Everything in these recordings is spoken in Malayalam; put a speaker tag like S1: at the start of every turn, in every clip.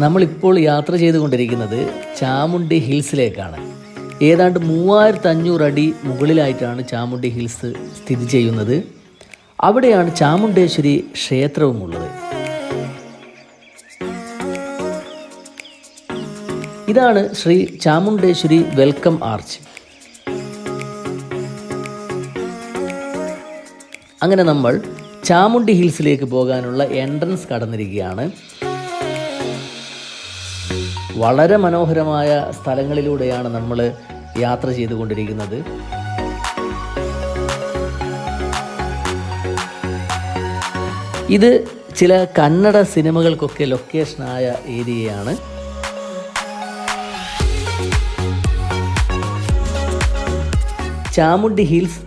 S1: നമ്മളിപ്പോൾ യാത്ര ചെയ്തുകൊണ്ടിരിക്കുന്നത് ചാമുണ്ടി ഹിൽസിലേക്കാണ്. ഏതാണ്ട് മൂവായിരത്തി അഞ്ഞൂറ് അടി മുകളിലായിട്ടാണ് ചാമുണ്ടി ഹിൽസ് സ്ഥിതി ചെയ്യുന്നത്. അവിടെയാണ് ചാമുണ്ടേശ്വരി ക്ഷേത്രവുമുള്ളത്. ഇതാണ് ശ്രീ ചാമുണ്ടേശ്വരി വെൽക്കം ആർച്ച്. അങ്ങനെ നമ്മൾ ചാമുണ്ടി ഹിൽസിലേക്ക് പോകാനുള്ള എൻട്രൻസ് കടന്നിരിക്കുകയാണ്. വളരെ മനോഹരമായ സ്ഥലങ്ങളിലൂടെയാണ് നമ്മൾ യാത്ര ചെയ്തുകൊണ്ടിരിക്കുന്നത്. ഇത് ചില കന്നഡ സിനിമകൾക്കൊക്കെ ലൊക്കേഷനായ ഏരിയയാണ്. ചാമുണ്ടി ഹിൽസ്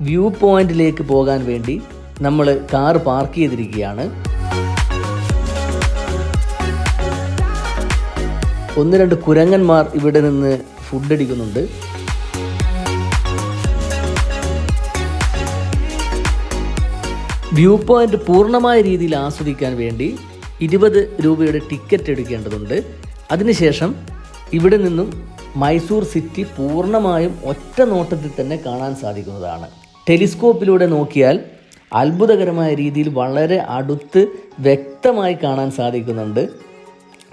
S1: വ്യൂ പോയിന്റിലേക്ക് പോകാൻ വേണ്ടി നമ്മൾ കാർ പാർക്ക് ചെയ്തിരിക്കുകയാണ്. ഒന്ന് രണ്ട് കുരങ്ങന്മാർ ഇവിടെ നിന്ന് ഫുഡ് അടിക്കുന്നുണ്ട്. വ്യൂ പോയിന്റ് പൂർണമായ രീതിയിൽ ആസ്വദിക്കാൻ വേണ്ടി ഇരുപത് രൂപയുടെ ടിക്കറ്റ് എടുക്കേണ്ടതുണ്ട്. അതിനുശേഷം ഇവിടെ നിന്നും മൈസൂർ സിറ്റി പൂർണമായും ഒറ്റ നോട്ടത്തിൽ തന്നെ കാണാൻ സാധിക്കുന്നതാണ്. ടെലിസ്കോപ്പിലൂടെ നോക്കിയാൽ അത്ഭുതകരമായ രീതിയിൽ വളരെ അടുത്ത് വ്യക്തമായി കാണാൻ സാധിക്കുന്നുണ്ട്.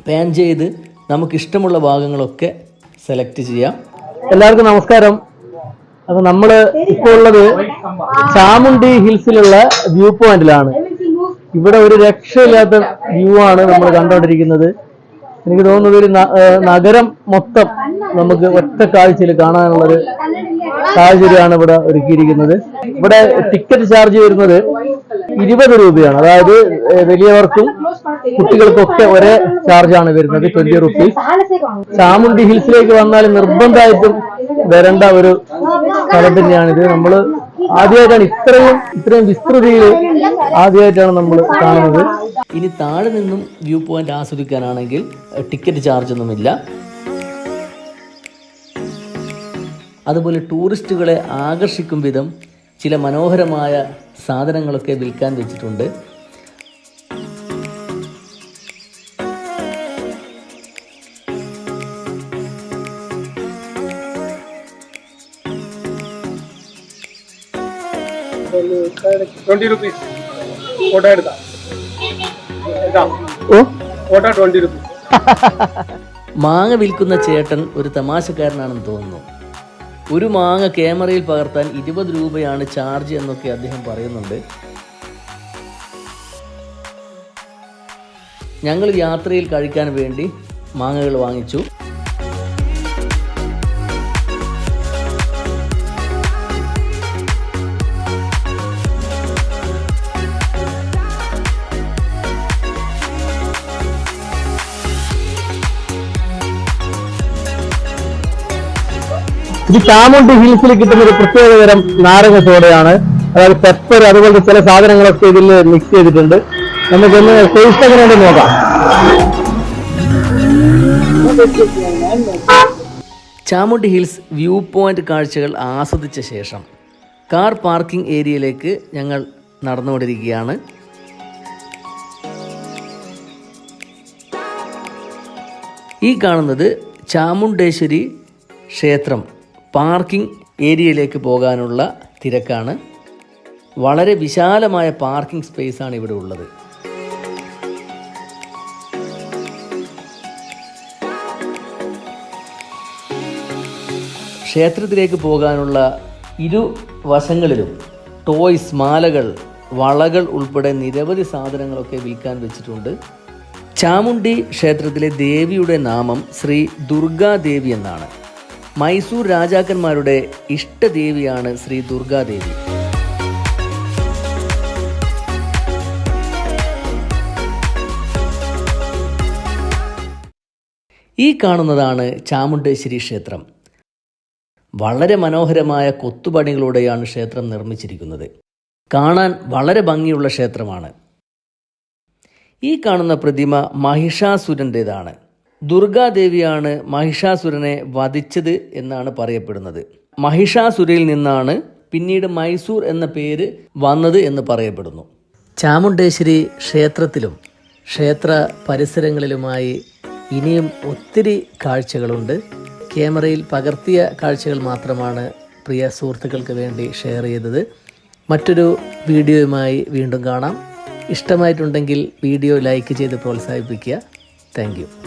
S1: പാൻ ചെയ്ത് നമുക്കിഷ്ടമുള്ള ഭാഗങ്ങളൊക്കെ സെലക്ട് ചെയ്യാം. എല്ലാവർക്കും നമസ്കാരം. അപ്പൊ നമ്മൾ ഇപ്പോൾ ഉള്ളത് ചാമുണ്ടി ഹിൽസിലുള്ള വ്യൂ പോയിന്റിലാണ്. ഇവിടെ ഒരു രക്ഷയില്ലാത്ത വ്യൂ ആണ് നമ്മൾ കണ്ടുകൊണ്ടിരിക്കുന്നത് എനിക്ക് തോന്നുന്നത് ഒരു നഗരം മൊത്തം നമുക്ക് ഒറ്റ കാഴ്ചയിൽ കാണാനുള്ളൊരു സാഹചര്യമാണ് ഇവിടെ ഒരുക്കിയിരിക്കുന്നത്. ഇവിടെ ടിക്കറ്റ് ചാർജ് വരുന്നത് ഇരുപത് രൂപയാണ്. അതായത് വലിയവർക്കും കുട്ടികൾക്കൊക്കെ ഒരേ ചാർജാണ് വരുന്നത് ട്വന്റി റുപ്പീസ് ചാമുണ്ടി ഹിൽസിലേക്ക് വന്നാൽ നിർബന്ധമായിട്ടും വരേണ്ട ഒരു സ്ഥലം തന്നെയാണിത്. നമ്മൾ ആദ്യമായിട്ടാണ് ഇത്രയും ഇത്രയും വിസ്തൃതിയിൽ ആദ്യമായിട്ടാണ് നമ്മൾ കാണുന്നത്. ഇനി താഴെ നിന്നും വ്യൂ പോയിന്റ് ആസ്വദിക്കാനാണെങ്കിൽ ടിക്കറ്റ് ചാർജ് ഒന്നുമില്ല. അതുപോലെ ടൂറിസ്റ്റുകളെ ആകർഷിക്കും വിധം ചില മനോഹരമായ സാധനങ്ങളൊക്കെ വിൽക്കാൻ വെച്ചിട്ടുണ്ട്.
S2: ട്വന്റി റുപ്പീസ് ഫോട്ടോ എടുക്കാം. എടുക്കാം.
S1: ഓ.
S2: ഫോട്ടോ ട്വന്റി റുപ്പീസ്
S1: മാങ്ങ വിൽക്കുന്ന ചേട്ടൻ ഒരു തമാശക്കാരനാണെന്ന് തോന്നുന്നു. ഒരു മാങ്ങ ക്യാമറയിൽ പകർത്താൻ ഇരുപത് രൂപയാണ് ചാർജ് എന്നൊക്കെ അദ്ദേഹം പറയുന്നുണ്ട്. ഞങ്ങൾ യാത്രയിൽ കഴിക്കാൻ വേണ്ടി മാങ്ങകൾ വാങ്ങിച്ചു.
S3: ഇത് ചാമുണ്ടി ഹിൽസിൽ കിട്ടുന്ന ഒരു പ്രത്യേക തരം നാരങ്ങ സോഡയാണ്. അതായത് പെപ്പർ അതുപോലത്തെ ചില സാധനങ്ങളൊക്കെ ഇതിൽ മിക്സ് ചെയ്തിട്ടുണ്ട്. നമുക്കൊന്ന് ടേസ്റ്റ് എങ്ങനെയുണ്ട് നോക്കാം.
S1: ചാമുണ്ടി ഹിൽസ് വ്യൂ പോയിന്റ് കാഴ്ചകൾ ആസ്വദിച്ച ശേഷം കാർ പാർക്കിംഗ് ഏരിയയിലേക്ക് ഞങ്ങൾ നടന്നുകൊണ്ടിരിക്കുകയാണ്. ഈ കാണുന്നത് ചാമുണ്ടേശ്വരി ക്ഷേത്രം. പാർക്കിംഗ് ഏരിയയിലേക്ക് പോകാനുള്ള തിരക്കാണ്. വളരെ വിശാലമായ പാർക്കിംഗ് സ്പേസാണ് ഇവിടെ ഉള്ളത്. ക്ഷേത്രത്തിലേക്ക് പോകാനുള്ള ഇരു വശങ്ങളിലും ടോയ്സ് മാലകൾ വളകൾ ഉൾപ്പെടെ നിരവധി സാധനങ്ങളൊക്കെ വിൽക്കാൻ വെച്ചിട്ടുണ്ട്. ചാമുണ്ടി ക്ഷേത്രത്തിലെ ദേവിയുടെ നാമം ശ്രീ ദുർഗാദേവി എന്നാണ്. മൈസൂർ രാജാക്കന്മാരുടെ ഇഷ്ടദേവിയാണ് ശ്രീ ദുർഗാദേവി. ഈ കാണുന്നതാണ് ചാമുണ്ടേശ്വരി ക്ഷേത്രം. വളരെ മനോഹരമായ കൊത്തുപണികളോടെയാണ് ക്ഷേത്രം നിർമ്മിച്ചിരിക്കുന്നത്. കാണാൻ വളരെ ഭംഗിയുള്ള ക്ഷേത്രമാണ്. ഈ കാണുന്ന പ്രതിമ മഹിഷാസുരന്റേതാണ് ദുർഗാദേവിയാണ് മഹിഷാസുരനെ വധിച്ചത് എന്നാണ് പറയപ്പെടുന്നത്. മഹിഷാസുരയിൽ നിന്നാണ് പിന്നീട് മൈസൂർ എന്ന പേര് വന്നത് എന്ന് പറയപ്പെടുന്നു. ചാമുണ്ടേശ്വരി ക്ഷേത്രത്തിലും ക്ഷേത്ര പരിസരങ്ങളിലുമായി ഇനിയും ഒത്തിരി കാഴ്ചകളുണ്ട്. ക്യാമറയിൽ പകർത്തിയ കാഴ്ചകൾ മാത്രമാണ് പ്രിയ സുഹൃത്തുക്കൾക്ക് വേണ്ടി ഷെയർ ചെയ്തത്. മറ്റൊരു വീഡിയോയുമായി വീണ്ടും കാണാം. ഇഷ്ടമായിട്ടുണ്ടെങ്കിൽ വീഡിയോ ലൈക്ക് ചെയ്ത് പ്രോത്സാഹിപ്പിക്കുക. താങ്ക്